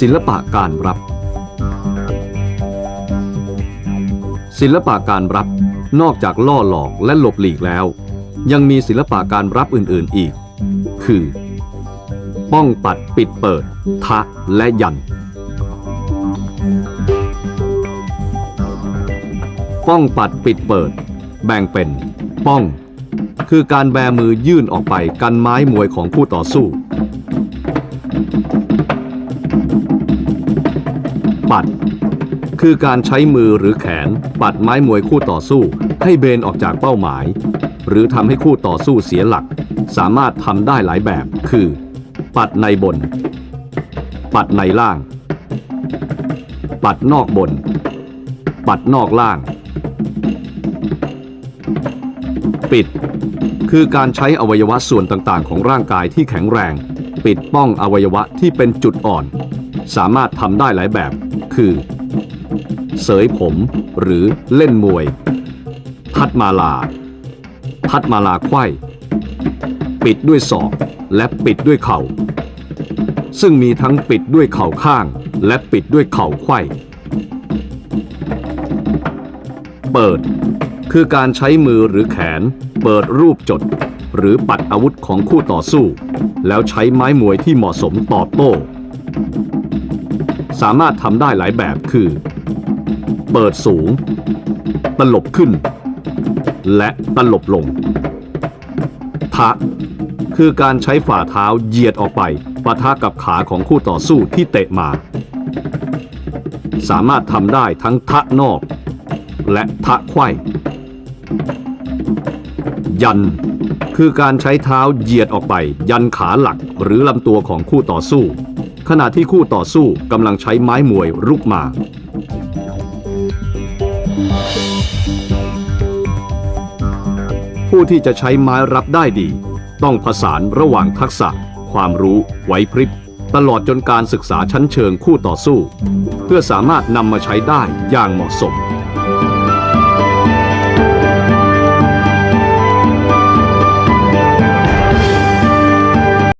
ศิลปะการรับ ศิลปะการรับ นอกจากล่อหลอกและหลบหลีกแล้ว ยังมีศิลปะการรับอื่นๆอีก คือ ป้องปัดปิดเปิด ทะและยัน ป้องปัดปิดเปิด แบ่งเป็น ป้อง คือการแบมือยื่นออกไปกันไม้มวยของคู่ต่อสู้ ปัด คือการใช้มือหรือแขน ปัดไม้มวยคู่ต่อสู้ ให้เบนออกจากเป้าหมาย หรือทำให้คู่ต่อสู้เสียหลัก สามารถทำได้หลายแบบ คือ ปัดในบน ปัดในล่าง ปัดนอกบน ปัดนอกล่าง ปิด คือการใช้อวัยวะส่วนต่างๆ ของร่างกายที่แข็งแรง ปิดป้องอวัยวะที่เป็นจุดอ่อน สามารถทำได้หลายแบบ คือ เสยผมหรือเล่นมวย พัดมาลา พัดมาลาไขว้ปิดด้วยศอกและปิดด้วยเข่า ซึ่งมีทั้งปิดด้วยเข่าข้างและปิดด้วยเข่าไขว้เปิด คือการใช้มือหรือแขน เปิดรูปจด หรือปัดอาวุธของคู่ต่อสู้ แล้วใช้ไม้มวยที่เหมาะสมตอบโต้ สามารถทำได้หลายแบบคือ เปิดสูง ตลบขึ้น และตลบลงทะคือการใช้ฝ่าเท้าเหยียดออกไปปะทะกับขาของคู่ต่อสู้ที่เตะมา สามารถทำได้ทั้งทะนอก และทะไขว้ยัน คือการใช้เท้าเหยียดออกไป ยันขาหลักหรือลำตัวของคู่ต่อสู้ ขณะที่คู่ต่อสู้กำลังใช้ไม้มวยรุกมา ผู้ที่จะใช้ไม้รับได้ดี ต้องผสานระหว่างทักษะ ความรู้ไหวพริบ ตลอดจนการศึกษาชั้นเชิงคู่ต่อสู้ เพื่อสามารถนำมาใช้ได้อย่างเหมาะสม